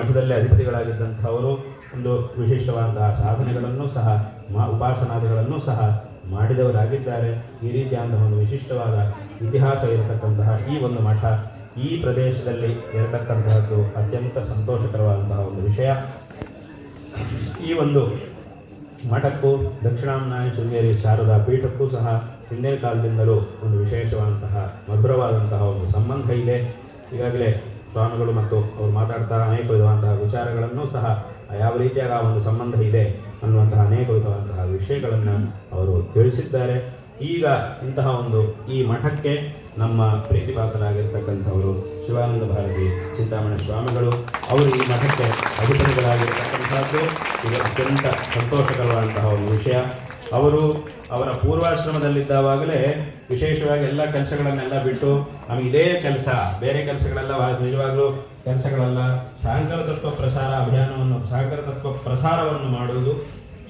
ಮಠದಲ್ಲಿ ಅಧಿಪತಿಗಳಾಗಿದ್ದಂಥವರು ಒಂದು ವಿಶಿಷ್ಟವಾದ ಸಾಧನೆಗಳನ್ನು ಸಹ, ಮಾ ಉಪಾಸನಾದಿಗಳನ್ನು ಸಹ ಮಾಡಿದವರಾಗಿದ್ದಾರೆ. ಈ ರೀತಿಯಾದಂತಹ ಒಂದು ವಿಶಿಷ್ಟವಾದ ಇತಿಹಾಸ ಇರತಕ್ಕಂತಹ ಈ ಒಂದು ಮಠ ಈ ಪ್ರದೇಶದಲ್ಲಿ ಇರತಕ್ಕಂತಹದ್ದು ಅತ್ಯಂತ ಸಂತೋಷಕರವಾದಂತಹ ಒಂದು ವಿಷಯ. ಈ ಒಂದು ಮಠಕ್ಕೂ ದಕ್ಷಿಣಾಮನಾಯಿ ಶೃಂಗೇರಿ ಶಾರದಾ ಪೀಠಕ್ಕೂ ಸಹ ಹಿಂದಿನ ಕಾಲದಿಂದಲೂ ಒಂದು ವಿಶೇಷವಾದಂತಹ ಮಧುರವಾದಂತಹ ಒಂದು ಸಂಬಂಧ ಇದೆ. ಈಗಾಗಲೇ ಸ್ವಾಮಿಗಳು ಮತ್ತು ಅವರು ಮಾತಾಡ್ತಾ ಅನೇಕ ವಿಧವಾದಂತಹ ವಿಚಾರಗಳನ್ನು ಸಹ ಯಾವ ರೀತಿಯಾದ ಒಂದು ಸಂಬಂಧ ಇದೆ ಅನ್ನುವಂತಹ ಅನೇಕ ವಿಧವಾದಂತಹ ವಿಷಯಗಳನ್ನು ಅವರು ತಿಳಿಸಿದ್ದಾರೆ. ಈಗ ಇಂತಹ ಒಂದು ಈ ಮಠಕ್ಕೆ ನಮ್ಮ ಪ್ರೀತಿಪಾತ್ರರಾಗಿರ್ತಕ್ಕಂಥವರು ಶಿವಾನಂದ ಭಾರತಿ, ಚಿಂತಾಮಣಿ ಸ್ವಾಮಿಗಳು, ಅವರು ಈ ಮಠಕ್ಕೆ ಅಧಿಪತಿಗಳಾಗಿರ್ತಕ್ಕಂಥದ್ದು. ಇದು ಅತ್ಯಂತ ಸಂತೋಷಕರವಾದಂತಹ ಒಂದು ವಿಷಯ. ಅವರು ಅವರ ಪೂರ್ವಾಶ್ರಮದಲ್ಲಿದ್ದಾವಾಗಲೇ ವಿಶೇಷವಾಗಿ ಎಲ್ಲ ಕೆಲಸಗಳನ್ನೆಲ್ಲ ಬಿಟ್ಟು ನಮಗೆ ಇದೇ ಕೆಲಸ, ಬೇರೆ ಕೆಲಸಗಳೆಲ್ಲ ನಿಜವಾಗ್ಲೂ ಕೆಲಸಗಳೆಲ್ಲ. ಶಾಂಕರ ತತ್ವ ಪ್ರಸಾರ ಅಭಿಯಾನವನ್ನು, ಶಾಂಕರ ತತ್ವ ಪ್ರಸಾರವನ್ನು ಮಾಡುವುದು,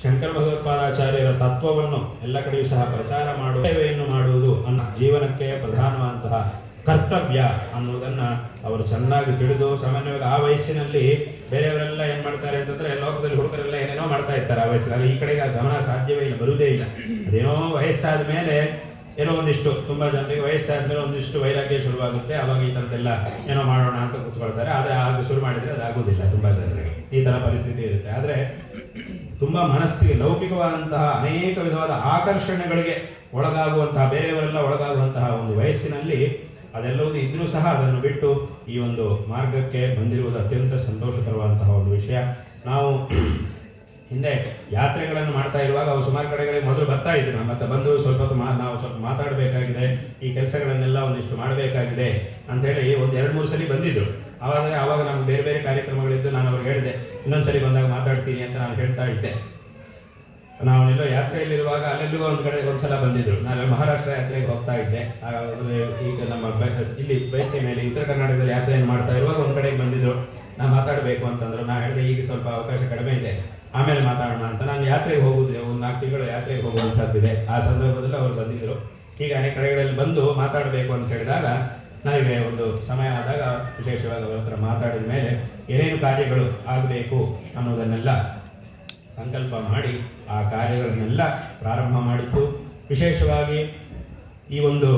ಶಂಕರ ಭಗವತ್ಪಾದಾಚಾರ್ಯರ ತತ್ವವನ್ನು ಎಲ್ಲ ಕಡೆಯೂ ಸಹ ಪ್ರಚಾರ ಮಾಡುವ ಸೇವೆಯನ್ನು ಮಾಡುವುದು ಅನ್ನ ಜೀವನಕ್ಕೆ ಪ್ರಧಾನವಾದಂತಹ ಕರ್ತವ್ಯ ಅನ್ನುವುದನ್ನ ಅವರು ಚೆನ್ನಾಗಿ ತಿಳಿದು, ಸಾಮಾನ್ಯವಾಗಿ ಆ ವಯಸ್ಸಿನಲ್ಲಿ ಬೇರೆಯವರೆಲ್ಲ ಏನ್ ಮಾಡ್ತಾರೆ ಅಂತಂದ್ರೆ ಲೋಕದಲ್ಲಿ ಹುಡುಗರೆಲ್ಲ ಏನೇನೋ ಮಾಡ್ತಾ ಇರ್ತಾರೆ ಆ ವಯಸ್ಸಿನಲ್ಲಿ. ಈ ಕಡೆಗೆ ಗಮನ ಸಾಧ್ಯವೇ ಇಲ್ಲ, ಬರುವುದೇ ಇಲ್ಲ. ಅದೇನೋ ವಯಸ್ಸಾದ ಮೇಲೆ ಏನೋ ಒಂದಿಷ್ಟು, ತುಂಬ ಜನರಿಗೆ ವಯಸ್ಸಾದ್ಮೇಲೆ ಒಂದಿಷ್ಟು ವೈರಾಗ್ಯ ಶುರುವಾಗುತ್ತೆ, ಅವಾಗ ಈ ಥರದ್ದೆಲ್ಲ ಏನೋ ಮಾಡೋಣ ಅಂತ ಕೂತ್ಕೊಳ್ತಾರೆ. ಆದರೆ ಆಗ ಶುರು ಮಾಡಿದ್ರೆ ಅದಾಗೋದಿಲ್ಲ ತುಂಬ ಜನರಿಗೆ. ಈ ಥರ ಪರಿಸ್ಥಿತಿ ಇರುತ್ತೆ. ಆದರೆ ತುಂಬ ಮನಸ್ಸಿಗೆ ಲೌಕಿಕವಾದಂತಹ ಅನೇಕ ವಿಧವಾದ ಆಕರ್ಷಣೆಗಳಿಗೆ ಒಳಗಾಗುವಂತಹ, ಬೇರೆಯವರೆಲ್ಲ ಒಳಗಾಗುವಂತಹ ಒಂದು ವಯಸ್ಸಿನಲ್ಲಿ ಅದೆಲ್ಲವೂ ಇದ್ರೂ ಸಹ ಅದನ್ನು ಬಿಟ್ಟು ಈ ಒಂದು ಮಾರ್ಗಕ್ಕೆ ಬಂದಿರುವುದು ಅತ್ಯಂತ ಸಂತೋಷಕರವಾದಂತಹ ಒಂದು ವಿಷಯ. ನಾವು ಹಿಂದೆ ಯಾತ್ರೆಗಳನ್ನು ಮಾಡ್ತಾ ಇರುವಾಗ ಅವು ಸುಮಾರು ಕಡೆಗಳಿಗೆ ಮೊದಲು ಬರ್ತಾ ಇದ್ರು. ನಮ್ಮ ಹತ್ರ ಬಂದು ಸ್ವಲ್ಪ ಹೊತ್ತು ಮಾ ನಾವು ಸ್ವಲ್ಪ ಮಾತಾಡಬೇಕಾಗಿದೆ, ಈ ಕೆಲಸಗಳನ್ನೆಲ್ಲ ಒಂದಿಷ್ಟು ಮಾಡಬೇಕಾಗಿದೆ ಅಂತ ಹೇಳಿ ಒಂದು ಎರಡು ಮೂರು ಸಲ ಬಂದಿದ್ರು. ಆವಾಗ ಆವಾಗ ನಮ್ಗೆ ಬೇರೆ ಬೇರೆ ಕಾರ್ಯಕ್ರಮಗಳಿದ್ದು ನಾನು ಅವ್ರಿಗೆ ಹೇಳಿದೆ ಇನ್ನೊಂದು ಸಲ ಬಂದಾಗ ಮಾತಾಡ್ತೀನಿ ಅಂತ ನಾನು ಹೇಳ್ತಾ ಇದ್ದೆ. ನಾವೆಲ್ಲೋ ಯಾತ್ರೆಯಲ್ಲಿರುವಾಗ ಅಲ್ಲೆಲ್ಲಿಗೋ ಒಂದು ಕಡೆ ಒಂದ್ಸಲ ಬಂದಿದ್ರು. ನಾನು ಮಹಾರಾಷ್ಟ್ರ ಯಾತ್ರೆಗೆ ಹೋಗ್ತಾ ಇದ್ದೆ. ಈಗ ನಮ್ಮ ಇಲ್ಲಿ ಬೇಸಿಗೆ ಮೇಲೆ ಉತ್ತರ ಕರ್ನಾಟಕದಲ್ಲಿ ಯಾತ್ರೆಯನ್ನು ಮಾಡ್ತಾ ಇರುವಾಗ ಒಂದು ಕಡೆಗೆ ಬಂದಿದ್ರು. ನಾನು ಮಾತಾಡಬೇಕು ಅಂತಂದ್ರು. ನಾನು ಹೇಳಿದೆ, ಈಗ ಸ್ವಲ್ಪ ಅವಕಾಶ ಕಡಿಮೆ ಇದೆ. ಆಮೇಲೆ ಮಾತಾಡೋಣ ಅಂತ. ನಾನು ಯಾತ್ರೆಗೆ ಹೋಗುದಿಲ್ಲ, ಒಂದು ನಾಲ್ಕು ತಿಂಗಳು ಯಾತ್ರೆಗೆ ಹೋಗುವಂಥದ್ದಿದೆ ಆ ಸಂದರ್ಭದಲ್ಲಿ ಅವರು ಬಂದಿದ್ದರು ಈಗ ಅನೇಕ ಕಡೆಗಳಲ್ಲಿ ಬಂದು ಮಾತಾಡಬೇಕು ಅಂತ ಹೇಳಿದಾಗ ನನಗೆ ಒಂದು ಸಮಯ ಆದಾಗ ವಿಶೇಷವಾಗಿ ಅವರ ಹತ್ರ ಮಾತಾಡಿದ ಮೇಲೆ ಏನೇನು ಕಾರ್ಯಗಳು ಆಗಬೇಕು ಅನ್ನೋದನ್ನೆಲ್ಲ ಸಂಕಲ್ಪ ಮಾಡಿ ಆ ಕಾರ್ಯಗಳನ್ನೆಲ್ಲ ಪ್ರಾರಂಭ ಮಾಡಿತ್ತು. ವಿಶೇಷವಾಗಿ ಈ ಒಂದು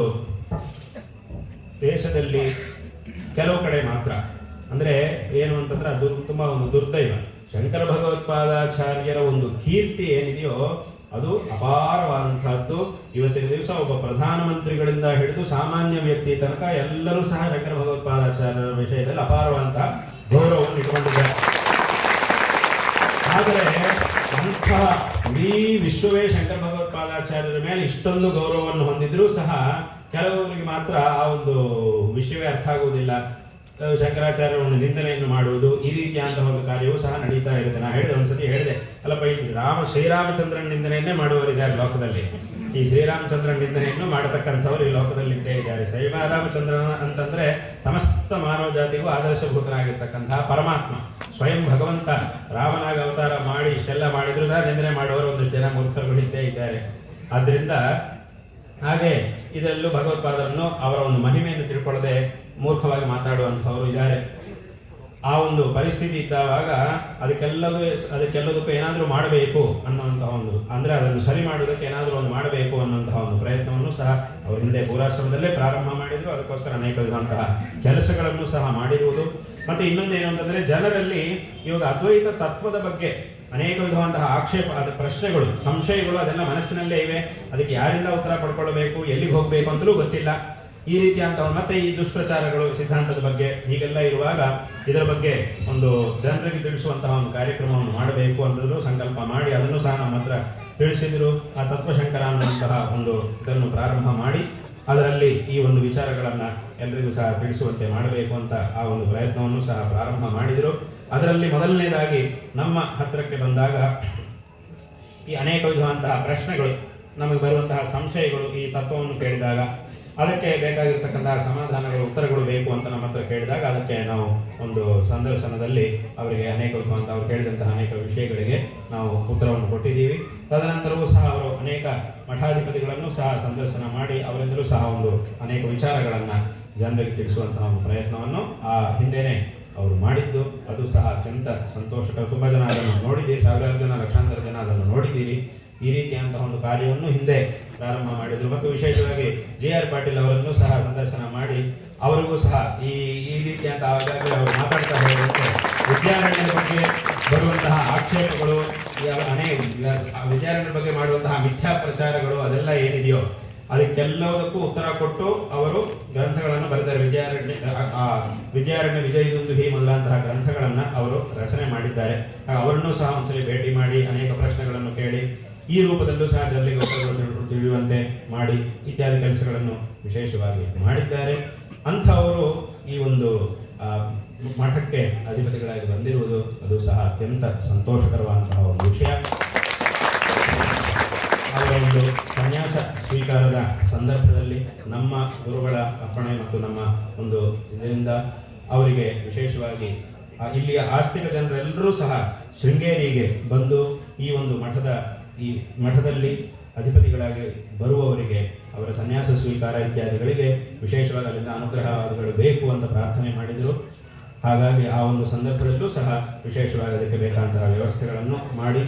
ದೇಶದಲ್ಲಿ ಕೆಲವು ಕಡೆ ಮಾತ್ರ. ಅಂದರೆ ಏನು ಅಂತಂದ್ರೆ ಅದು ತುಂಬ ಒಂದು ದುರ್ದೈವ. ಶಂಕರ ಭಗವತ್ಪಾದಾಚಾರ್ಯರ ಒಂದು ಕೀರ್ತಿ ಏನಿದೆಯೋ ಅದು ಅಪಾರವಾದಂತಹದ್ದು ಇವತ್ತಿನ ದಿವಸ ಒಬ್ಬ ಪ್ರಧಾನಮಂತ್ರಿಗಳಿಂದ ಹಿಡಿದು ಸಾಮಾನ್ಯ ವ್ಯಕ್ತಿ ತನಕ ಎಲ್ಲರೂ ಸಹ ಶಂಕರ ಭಗವತ್ಪಾದಾಚಾರ್ಯರ ವಿಷಯದಲ್ಲಿ ಅಪಾರವಾದಂತಹ ಗೌರವವನ್ನು ಇಟ್ಕೊಂಡಿದ್ದಾರೆ. ಆದರೆ ಅಂತಹ ಇಡೀ ವಿಶ್ವವೇ ಶಂಕರ ಭಗವತ್ಪಾದಾಚಾರ್ಯರ ಮೇಲೆ ಇಷ್ಟೊಂದು ಗೌರವವನ್ನು ಹೊಂದಿದ್ರೂ ಸಹ ಕೆಲವರಿಗೆ ಮಾತ್ರ ಆ ಒಂದು ವಿಷಯವೇ ಅರ್ಥ ಆಗುವುದಿಲ್ಲ. ಅಹ್ ಶಂಕರಾಚಾರ್ಯರನ್ನು ನಿಂದನೆಯನ್ನು ಮಾಡುವುದು ಈ ರೀತಿಯಾದಂತಹ ಒಂದು ಕಾರ್ಯವೂ ಸಹ ನಡೀತಾ ಇರುತ್ತೆ. ನಾನು ಹೇಳಿದೆ ಒಂದ್ಸತಿ ಹೇಳಿದೆ. ಅಲ್ಲಪ್ಪ, ಈ ರಾಮ ಶ್ರೀರಾಮಚಂದ್ರನ ನಿಂದನೆಯನ್ನೇ ಮಾಡುವವರಿದ್ದಾರೆ ಲೋಕದಲ್ಲಿ. ಈ ಶ್ರೀರಾಮಚಂದ್ರನ ನಿಂದನೆಯನ್ನು ಮಾಡತಕ್ಕಂಥವ್ರು ಈ ಲೋಕದಲ್ಲಿ ಇದ್ದೇ ಇದ್ದಾರೆ. ಶ್ರೀರಾಮಚಂದ್ರನ ಅಂತಂದ್ರೆ ಸಮಸ್ತ ಮಾನವ ಜಾತಿಗೂ ಆದರ್ಶಭೂತನಾಗಿರ್ತಕ್ಕಂತಹ ಪರಮಾತ್ಮ. ಸ್ವಯಂ ಭಗವಂತ. ರಾಮನಾಗ ಅವತಾರ ಮಾಡಿ ಇಷ್ಟೆಲ್ಲ ಮಾಡಿದ್ರು ಸಹ ನಿಂದನೆ ಮಾಡುವವರು ಒಂದು ಜನ ಮೂರ್ಖರುಗಳು ಇದ್ದೇ ಇದ್ದಾರೆ. ಆದ್ದರಿಂದ ಹಾಗೆ ಇದರಲ್ಲೂ ಭಗವತ್ಪಾದರನ್ನು ಅವರ ಒಂದು ಮಹಿಮೆಯನ್ನು ತಿಳ್ಕೊಳ್ಳದೆ ಮೂರ್ಖವಾಗಿ ಮಾತಾಡುವಂಥವರು ಇದ್ದಾರೆ. ಆ ಒಂದು ಪರಿಸ್ಥಿತಿ ಇದ್ದಾವಾಗ ಅದಕ್ಕೆಲ್ಲದೂ ಅದಕ್ಕೆಲ್ಲದಕ್ಕೂ ಏನಾದರೂ ಮಾಡಬೇಕು ಅನ್ನುವಂತಹ ಒಂದು, ಅಂದರೆ ಅದನ್ನು ಸರಿ ಮಾಡೋದಕ್ಕೆ ಏನಾದರೂ ಒಂದು ಮಾಡಬೇಕು ಅನ್ನುವಂತಹ ಒಂದು ಪ್ರಯತ್ನವನ್ನು ಸಹ ಅವರು ಹಿಂದೆ ಪೂರಾಶ್ರಮದಲ್ಲೇ ಪ್ರಾರಂಭ ಮಾಡಿದರು. ಅದಕ್ಕೋಸ್ಕರ ಅನೇಕ ವಿಧವಂತಹ ಕೆಲಸಗಳನ್ನು ಸಹ ಮಾಡಿರುವುದು. ಮತ್ತು ಇನ್ನೊಂದು ಏನು ಅಂತಂದ್ರೆ ಜನರಲ್ಲಿ ಇವಾಗ ಅದ್ವೈತ ತತ್ವದ ಬಗ್ಗೆ ಅನೇಕ ವಿಧವಂತಹ ಆಕ್ಷೇಪ, ಅದ ಪ್ರಶ್ನೆಗಳು, ಸಂಶಯಗಳು ಅದೆಲ್ಲ ಮನಸ್ಸಿನಲ್ಲೇ ಇವೆ. ಅದಕ್ಕೆ ಯಾರಿಂದ ಉತ್ತರ ಪಡ್ಕೊಳ್ಬೇಕು, ಎಲ್ಲಿಗೆ ಹೋಗಬೇಕು ಅಂತಲೂ ಗೊತ್ತಿಲ್ಲ. ಈ ರೀತಿಯಂತಹ ಮತ್ತೆ ಈ ದುಷ್ಪ್ರಚಾರಗಳು ಸಿದ್ಧಾಂತದ ಬಗ್ಗೆ ಹೀಗೆಲ್ಲ ಇರುವಾಗ ಇದರ ಬಗ್ಗೆ ಒಂದು ಜನರಿಗೆ ತಿಳಿಸುವಂತಹ ಒಂದು ಕಾರ್ಯಕ್ರಮವನ್ನು ಮಾಡಬೇಕು ಅಂತಂದ್ರು ಸಂಕಲ್ಪ ಮಾಡಿ, ಅದನ್ನು ಸಹ ನಮ್ಮ ಹತ್ರ ತಿಳಿಸಿದ್ರು. ಆ ತತ್ವಶಂಕರ ಅನ್ನುವಂತಹ ಒಂದು ಇದನ್ನು ಪ್ರಾರಂಭ ಮಾಡಿ, ಅದರಲ್ಲಿ ಈ ಒಂದು ವಿಚಾರಗಳನ್ನು ಎಲ್ಲರಿಗೂ ಸಹ ತಿಳಿಸುವಂತೆ ಮಾಡಬೇಕು ಅಂತ ಆ ಒಂದು ಪ್ರಯತ್ನವನ್ನು ಸಹ ಪ್ರಾರಂಭ ಮಾಡಿದರು. ಅದರಲ್ಲಿ ಮೊದಲನೇದಾಗಿ ನಮ್ಮ ಹತ್ತಿರಕ್ಕೆ ಬಂದಾಗ ಈ ಅನೇಕ ವಿಧವಾದಂತಹ ಪ್ರಶ್ನೆಗಳು, ನಮಗೆ ಬರುವಂತಹ ಸಂಶಯಗಳು ಈ ತತ್ವವನ್ನು ಕೇಳಿದಾಗ ಅದಕ್ಕೆ ಬೇಕಾಗಿರ್ತಕ್ಕಂತಹ ಸಮಾಧಾನಗಳು, ಉತ್ತರಗಳು ಬೇಕು ಅಂತ ನಮ್ಮ ಹತ್ರ ಕೇಳಿದಾಗ ಅದಕ್ಕೆ ನಾವು ಒಂದು ಸಂದರ್ಶನದಲ್ಲಿ ಅವರಿಗೆ ಅನೇಕ ಅಂತ ಅವರು ಕೇಳಿದಂತಹ ಅನೇಕ ವಿಷಯಗಳಿಗೆ ನಾವು ಉತ್ತರವನ್ನು ಕೊಟ್ಟಿದ್ದೀವಿ. ತದನಂತರವೂ ಸಹ ಅವರು ಅನೇಕ ಮಠಾಧಿಪತಿಗಳನ್ನು ಸಹ ಸಂದರ್ಶನ ಮಾಡಿ ಅವರಿಂದಲೂ ಸಹ ಒಂದು ಅನೇಕ ವಿಚಾರಗಳನ್ನು ಜನರಿಗೆ ತಿಳಿಸುವಂತಹ ಒಂದು ಪ್ರಯತ್ನವನ್ನು ಆ ಹಿಂದೆನೆ ಅವರು ಮಾಡಿದ್ದು. ಅದು ಸಹ ಅತ್ಯಂತ ಸಂತೋಷಕರ, ತುಂಬ ಜನ ಅದನ್ನು ನೋಡಿದ್ದೀರಿ, ಸಾವಿರಾರು ಜನ, ಲಕ್ಷಾಂತರ ಜನ ಅದನ್ನು ನೋಡಿದ್ದೀರಿ. ಈ ರೀತಿಯಂತಹ ಒಂದು ಕಾರ್ಯವನ್ನು ಹಿಂದೆ ಪ್ರಾರಂಭ ಮಾಡಿದರು. ಮತ್ತು ವಿಶೇಷವಾಗಿ ಜಿ ಆರ್ ಪಾಟೀಲ್ ಅವರನ್ನು ಸಹ ಸಂದರ್ಶನ ಮಾಡಿ, ಅವರಿಗೂ ಸಹ ಈ ಈ ರೀತಿಯಂತ ಆಗಾಗಲೇ ಅವರು ಮಾತಾಡ್ತಾ ಹೋಗುವಂತೆ ವಿದ್ಯಾರಣ್ಯದ ಬಗ್ಗೆ ಬರುವಂತಹ ಆಕ್ಷೇಪಗಳು ಅನೇಕ ವಿದ್ಯಾರಣ್ಯದ ಬಗ್ಗೆ ಮಾಡುವಂತಹ ಮಿಥ್ಯಾ ಪ್ರಚಾರಗಳು ಅದೆಲ್ಲ ಏನಿದೆಯೋ ಅದಕ್ಕೆಲ್ಲದಕ್ಕೂ ಉತ್ತರ ಕೊಟ್ಟು ಅವರು ಗ್ರಂಥಗಳನ್ನು ಬರೆದಿದ್ದಾರೆ. ವಿದ್ಯಾರಣ್ಯ, ಆ- ವಿಜಯದೊಂದು ವಿದ್ಯಾರಣ್ಯ ವಿಜಯದುಂದುಭಿ ಮೊದಲಾದಂತಹ ಗ್ರಂಥಗಳನ್ನು ಅವರು ರಚನೆ ಮಾಡಿದ್ದಾರೆ. ಅವರನ್ನು ಸಹ ಒಂದ್ಸಲಿ ಭೇಟಿ ಮಾಡಿ, ಅನೇಕ ಪ್ರಶ್ನೆಗಳನ್ನು ಕೇಳಿ ಈ ರೂಪದಲ್ಲೂ ಸಹ ಜನರಿಗೆ ಉತ್ತರಗಳು ತಿಳಿಯುವಂತೆ ಮಾಡಿ ಇತ್ಯಾದಿ ಕೆಲಸಗಳನ್ನು ವಿಶೇಷವಾಗಿ ಮಾಡಿದ್ದಾರೆ. ಅಂಥವರು ಈ ಒಂದು ಮಠಕ್ಕೆ ಅಧಿಪತಿಗಳಾಗಿ ಬಂದಿರುವುದು ಅದು ಸಹ ಅತ್ಯಂತ ಸಂತೋಷಕರವಾದಂತಹ ಒಂದು ವಿಷಯ. ಅವರ ಒಂದು ಸನ್ಯಾಸ ಸ್ವೀಕಾರದ ಸಂದರ್ಭದಲ್ಲಿ ನಮ್ಮ ಗುರುಗಳ ಅಪ್ಪಣೆ ಮತ್ತು ನಮ್ಮ ಒಂದು ಇದರಿಂದ ಅವರಿಗೆ ವಿಶೇಷವಾಗಿ ಇಲ್ಲಿಯ ಆಸ್ತಿಕ ಜನರೆಲ್ಲರೂ ಸಹ ಶೃಂಗೇರಿಗೆ ಬಂದು ಈ ಒಂದು ಮಠದ ಈ ಮಠದಲ್ಲಿ ಅಧಿಪತಿಗಳಾಗಿ ಬರುವವರಿಗೆ, ಅವರ ಸನ್ಯಾಸ ಸ್ವೀಕಾರ ಇತ್ಯಾದಿಗಳಿಗೆ ವಿಶೇಷವಾಗಿ ಅಲ್ಲಿಂದ ಅನುಗ್ರಹಗಳು ಬೇಕು ಅಂತ ಪ್ರಾರ್ಥನೆ ಮಾಡಿದರು. ಹಾಗಾಗಿ ಆ ಒಂದು ಸಂದರ್ಭದಲ್ಲೂ ಸಹ ವಿಶೇಷವಾಗಿ ಅದಕ್ಕೆ ಬೇಕಾದಂತಹ ವ್ಯವಸ್ಥೆಗಳನ್ನು ಮಾಡಿ,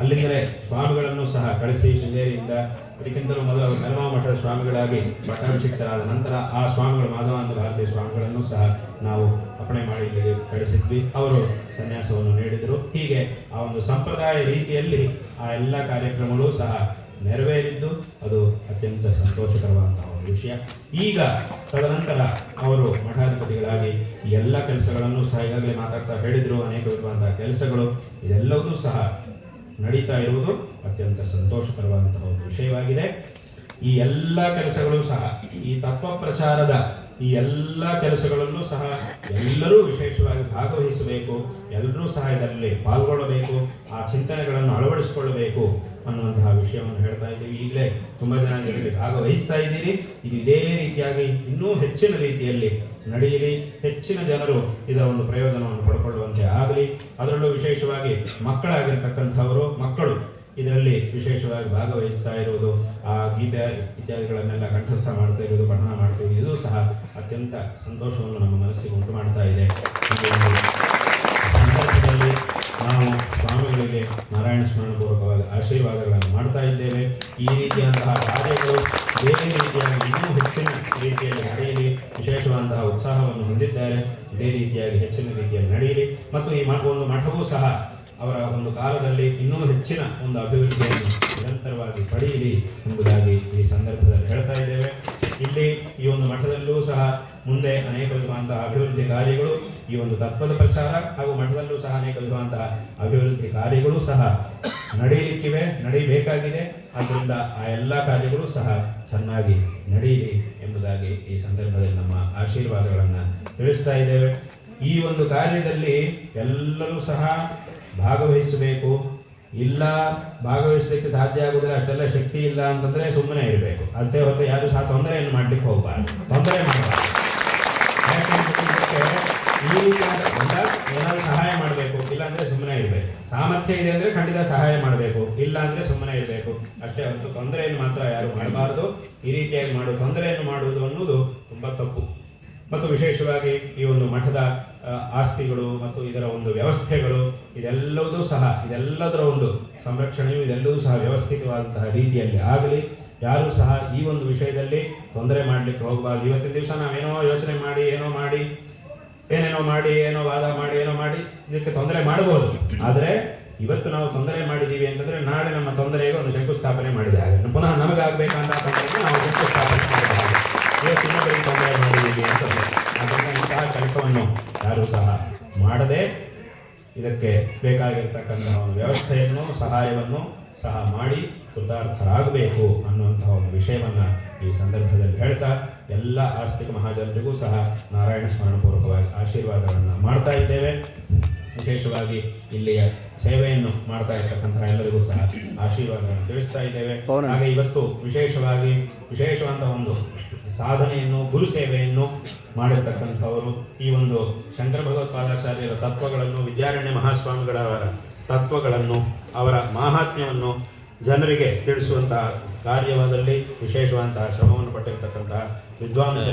ಅಲ್ಲಿಂದಲೇ ಸ್ವಾಮಿಗಳನ್ನು ಸಹ ಕಳಿಸಿ ಶೃಂಗೇರಿಯಿಂದ. ಅದಕ್ಕಿಂತಲೂ ಮೊದಲು ಅವರು ಮಠದ ಸ್ವಾಮಿಗಳಾಗಿ ಪಟ್ಟಾಭಿಷಿಕ್ತರಾದ ನಂತರ ಆ ಸ್ವಾಮಿಗಳು, ಮಾಧವಾನಂದ ಭಾರತೀಯ ಸ್ವಾಮಿಗಳನ್ನು ಸಹ ನಾವು ಅಪ್ಪಣೆ ಮಾಡಿ ಕಳಿಸಿದ್ವಿ. ಅವರು ಸನ್ಯಾಸವನ್ನು ಹೀಗೆ ಆ ಒಂದು ಸಂಪ್ರದಾಯ ರೀತಿಯಲ್ಲಿ ಆ ಎಲ್ಲ ಕಾರ್ಯಕ್ರಮಗಳು ಸಹ ನೆರವೇರಿದ್ದು ಅದು ಅತ್ಯಂತ ಸಂತೋಷಕರವಾದಂತಹ ಒಂದು ವಿಷಯ. ಈಗ ತದನಂತರ ಅವರು ಮಠಾಧಿಪತಿಗಳಾಗಿ ಎಲ್ಲ ಕೆಲಸಗಳನ್ನು ಸಹ ಈಗಾಗಲೇ ಮಾತಾಡ್ತಾ ಹೇಳಿದರು, ಅನೇಕ ವಿಧವಾದಂತಹ ಕೆಲಸಗಳು ಇದೆಲ್ಲವೂ ಸಹ ನಡೀತಾ ಇರುವುದು ಅತ್ಯಂತ ಸಂತೋಷಕರವಾದಂತಹ ಒಂದು ವಿಷಯವಾಗಿದೆ. ಈ ಎಲ್ಲ ಕೆಲಸಗಳು ಸಹ ಈ ತತ್ವ ಪ್ರಚಾರದ ಈ ಎಲ್ಲ ಕೆಲಸಗಳಲ್ಲೂ ಸಹ ಎಲ್ಲರೂ ವಿಶೇಷವಾಗಿ ಭಾಗವಹಿಸಬೇಕು, ಎಲ್ಲರೂ ಸಹ ಇದರಲ್ಲಿ ಪಾಲ್ಗೊಳ್ಳಬೇಕು, ಆ ಚಿಂತನೆಗಳನ್ನು ಅಳವಡಿಸಿಕೊಳ್ಳಬೇಕು ಅನ್ನುವಂತಹ ವಿಷಯವನ್ನು ಹೇಳ್ತಾ ಇದ್ದೀವಿ. ಈಗಲೇ ತುಂಬ ಜನ ಇದರಲ್ಲಿ ಭಾಗವಹಿಸ್ತಾ ಇದ್ದೀರಿ. ಇದು ಇದೇ ರೀತಿಯಾಗಿ ಇನ್ನೂ ಹೆಚ್ಚಿನ ರೀತಿಯಲ್ಲಿ ನಡೆಯಲಿ. ಹೆಚ್ಚಿನ ಜನರು ಇದರ ಒಂದು ಪ್ರಯೋಜನವನ್ನು ಪಡ್ಕೊಳ್ಳುವಂತೆ ಆಗಲಿ. ಅದರಲ್ಲೂ ವಿಶೇಷವಾಗಿ ಮಕ್ಕಳಾಗಿರ್ತಕ್ಕಂಥವರು, ಮಕ್ಕಳು ಇದರಲ್ಲಿ ವಿಶೇಷವಾಗಿ ಭಾಗವಹಿಸ್ತಾ ಇರುವುದು, ಆ ಗೀತೆ ಇತ್ಯಾದಿಗಳನ್ನೆಲ್ಲ ಕಂಠಸ್ಥ ಮಾಡ್ತಾ ಇರುವುದು ಪಠನ ಮಾಡ್ತಾ ಇದು ಸಹ ಅತ್ಯಂತ ಸಂತೋಷವನ್ನು ನಮ್ಮ ಮನಸ್ಸಿಗೆ ಉಂಟು ಮಾಡ್ತಾ ಇದೆ. ಸಂದರ್ಭದಲ್ಲಿ ನಾವು ಸ್ವಾಮಿಗಳಿಗೆ ನಾರಾಯಣ ಸ್ಮರಣಪೂರ್ವಕವಾಗಿ ಆಶೀರ್ವಾದಗಳನ್ನು ಮಾಡ್ತಾ ಇದ್ದೇವೆ. ಈ ರೀತಿಯಂತಹ ಕಾರ್ಯಗಳು ಬೇರೆ ರೀತಿಯಾಗಿ ಇನ್ನೂ ಹೆಚ್ಚಿನ ರೀತಿಯಲ್ಲಿ ನಡೆಯಲಿ, ವಿಶೇಷವಾದಂತಹ ಉತ್ಸಾಹವನ್ನು ಹೊಂದಿದ್ದಾರೆ, ಇದೇ ರೀತಿಯಾಗಿ ಹೆಚ್ಚಿನ ರೀತಿಯಲ್ಲಿ ನಡೆಯಲಿ. ಮತ್ತು ಈ ಒಂದು ಮಠವೂ ಸಹ ಅವರ ಒಂದು ಕಾಲದಲ್ಲಿ ಇನ್ನೂ ಹೆಚ್ಚಿನ ಒಂದು ಅಭಿವೃದ್ಧಿಯನ್ನು ನಿರಂತರವಾಗಿ ಪಡೆಯಲಿ ಎಂಬುದಾಗಿ ಈ ಸಂದರ್ಭದಲ್ಲಿ ಹೇಳ್ತಾ ಇದ್ದೇವೆ. ಇಲ್ಲಿ ಈ ಒಂದು ಮಠದಲ್ಲೂ ಸಹ ಮುಂದೆ ಅನೇಕ ವಿಧವಾದಂತಹ ಅಭಿವೃದ್ಧಿ ಕಾರ್ಯಗಳು ಈ ಒಂದು ತತ್ವದ ಪ್ರಚಾರ ಹಾಗೂ ಮಠದಲ್ಲೂ ಸಹ ಅನೇಕ ವಿಧವಾದಂತಹ ಅಭಿವೃದ್ಧಿ ಕಾರ್ಯಗಳು ಸಹ ನಡೆಯಲಿಕ್ಕಿವೆ ನಡೆಯಬೇಕಾಗಿದೆ ಆದ್ದರಿಂದ ಆ ಎಲ್ಲ ಕಾರ್ಯಗಳು ಸಹ ಚೆನ್ನಾಗಿ ನಡೆಯಲಿ ಎಂಬುದಾಗಿ ಈ ಸಂದರ್ಭದಲ್ಲಿ ನಮ್ಮ ಆಶೀರ್ವಾದಗಳನ್ನು ತಿಳಿಸ್ತಾ ಇದ್ದೇವೆ. ಈ ಒಂದು ಕಾರ್ಯದಲ್ಲಿ ಎಲ್ಲರೂ ಸಹ ಭಾಗವಹಿಸಬೇಕು. ಇಲ್ಲ, ಭಾಗವಹಿಸಲಿಕ್ಕೆ ಸಾಧ್ಯ ಆಗುದಿಲ್ಲ, ಅಷ್ಟೆಲ್ಲ ಶಕ್ತಿ ಇಲ್ಲ ಅಂತಂದ್ರೆ ಸುಮ್ಮನೆ ಇರಬೇಕು. ಅಷ್ಟೇ ಹೊತ್ತು ಯಾರು ಸಹ ತೊಂದರೆಯನ್ನು ಮಾಡ್ಲಿಕ್ಕೆ ಹೋಗಬಾರ್ದು. ತೊಂದರೆ ಮಾಡಬಾರ್ದು. ಈ ರೀತಿಯಾದ ಒಂದ ಸಹಾಯ ಮಾಡಬೇಕು ಇಲ್ಲ ಅಂದ್ರೆ ಸುಮ್ಮನೆ ಇರಬೇಕು. ಸಾಮರ್ಥ್ಯ ಇದೆ ಅಂದ್ರೆ ಖಂಡಿತ ಸಹಾಯ ಮಾಡಬೇಕು, ಇಲ್ಲ ಅಂದ್ರೆ ಸುಮ್ಮನೆ ಇರಬೇಕು. ಅಷ್ಟೇ ಹೊತ್ತು ತೊಂದರೆಯನ್ನು ಮಾತ್ರ ಯಾರು ಮಾಡಬಾರದು. ಈ ರೀತಿಯಾಗಿ ಮಾಡುವ ತೊಂದರೆಯನ್ನು ಮಾಡುವುದು ಅನ್ನೋದು ತುಂಬಾ ತಪ್ಪು. ಮತ್ತು ವಿಶೇಷವಾಗಿ ಈ ಒಂದು ಮಠದ ಆಸ್ತಿಗಳು ಮತ್ತು ಇದರ ಒಂದು ವ್ಯವಸ್ಥೆಗಳು ಇದೆಲ್ಲವೂ ಸಹ, ಇದೆಲ್ಲದರ ಒಂದು ಸಂರಕ್ಷಣೆಯು ಇದೆಲ್ಲವೂ ಸಹ ವ್ಯವಸ್ಥಿತವಾದಂತಹ ರೀತಿಯಲ್ಲಿ ಆಗಲಿ. ಯಾರೂ ಸಹ ಈ ಒಂದು ವಿಷಯದಲ್ಲಿ ತೊಂದರೆ ಮಾಡಲಿಕ್ಕೆ ಹೋಗಬಾರ್ದು. ಇವತ್ತಿನ ದಿವಸ ನಾವೇನೋ ಯೋಚನೆ ಮಾಡಿ, ಏನೋ ಮಾಡಿ, ಏನೇನೋ ಮಾಡಿ, ಏನೋ ವಾದ ಮಾಡಿ, ಏನೋ ಮಾಡಿ, ಇದಕ್ಕೆ ತೊಂದರೆ ಮಾಡಬಹುದು ಆದರೆ ಇವತ್ತು ನಾವು ತೊಂದರೆ ಮಾಡಿದ್ದೀವಿ ಅಂತಂದ್ರೆ ನಾಳೆ ನಮ್ಮ ತೊಂದರೆಗೆ ಒಂದು ಶಂಕುಸ್ಥಾಪನೆ ಮಾಡಿದ ಹಾಗೆ. ಪುನಃ ನಮಗಾಗಬೇಕಂತ ತೊಂದರೆಗೆ ನಾವು ಶಂಕುಸ್ಥಾಪನೆ ಮಾಡಿದ ಹಾಗೆ. ಮಾಡಿದ್ದೀವಿ ಅಂತ ಅದರಿಂದ ಇಂತಹ ಕೆಲಸವನ್ನು ಯಾರೂ ಸಹ ಮಾಡದೆ ಇದಕ್ಕೆ ಬೇಕಾಗಿರ್ತಕ್ಕಂಥ ಒಂದು ವ್ಯವಸ್ಥೆಯನ್ನು, ಸಹಾಯವನ್ನು ಸಹ ಮಾಡಿ ಕೃತಾರ್ಥರಾಗಬೇಕು ಅನ್ನುವಂತಹ ಒಂದು ವಿಷಯವನ್ನು ಈ ಸಂದರ್ಭದಲ್ಲಿ ಹೇಳ್ತಾ, ಎಲ್ಲ ಆಸ್ತಿಕ ಮಹಾಜನರಿಗೂ ಸಹ ನಾರಾಯಣ ಸ್ಮರಣಪೂರ್ವಕವಾಗಿ ಆಶೀರ್ವಾದಗಳನ್ನು ಮಾಡ್ತಾ ಇದ್ದೇವೆ. ವಿಶೇಷವಾಗಿ ಇಲ್ಲಿಯ ಸೇವೆಯನ್ನು ಮಾಡ್ತಾ ಇರ್ತಕ್ಕಂತಹ ಎಲ್ಲರಿಗೂ ಸಹ ಆಶೀರ್ವಾದಗಳನ್ನು ತಿಳಿಸ್ತಾ ಇದ್ದೇವೆ. ಹಾಗೆ ಇವತ್ತು ವಿಶೇಷವಾಗಿ ವಿಶೇಷವಾದ ಒಂದು ಸಾಧನೆಯನ್ನು ಗುರು ಸೇವೆಯನ್ನು ಮಾಡಿರ್ತಕ್ಕಂಥವರು ಈ ಒಂದು ಶಂಕರ ಭಗವತ್ಪಾದಾಚಾರ್ಯರ ತತ್ವಗಳನ್ನು ವಿದ್ಯಾರಣ್ಯ ಮಹಾಸ್ವಾಮಿಗಳವರ ತತ್ವಗಳನ್ನು ಅವರ ಮಾಹಾತ್ಮ್ಯವನ್ನು ಜನರಿಗೆ ತಿಳಿಸುವಂತಹ ಕಾರ್ಯವಾದಲ್ಲಿ ವಿಶೇಷವಾದಂತಹ ಶ್ರಮವನ್ನು ಪಟ್ಟಿರ್ತಕ್ಕಂತಹ ವಿದ್ವಾಂಸರಿಗೆ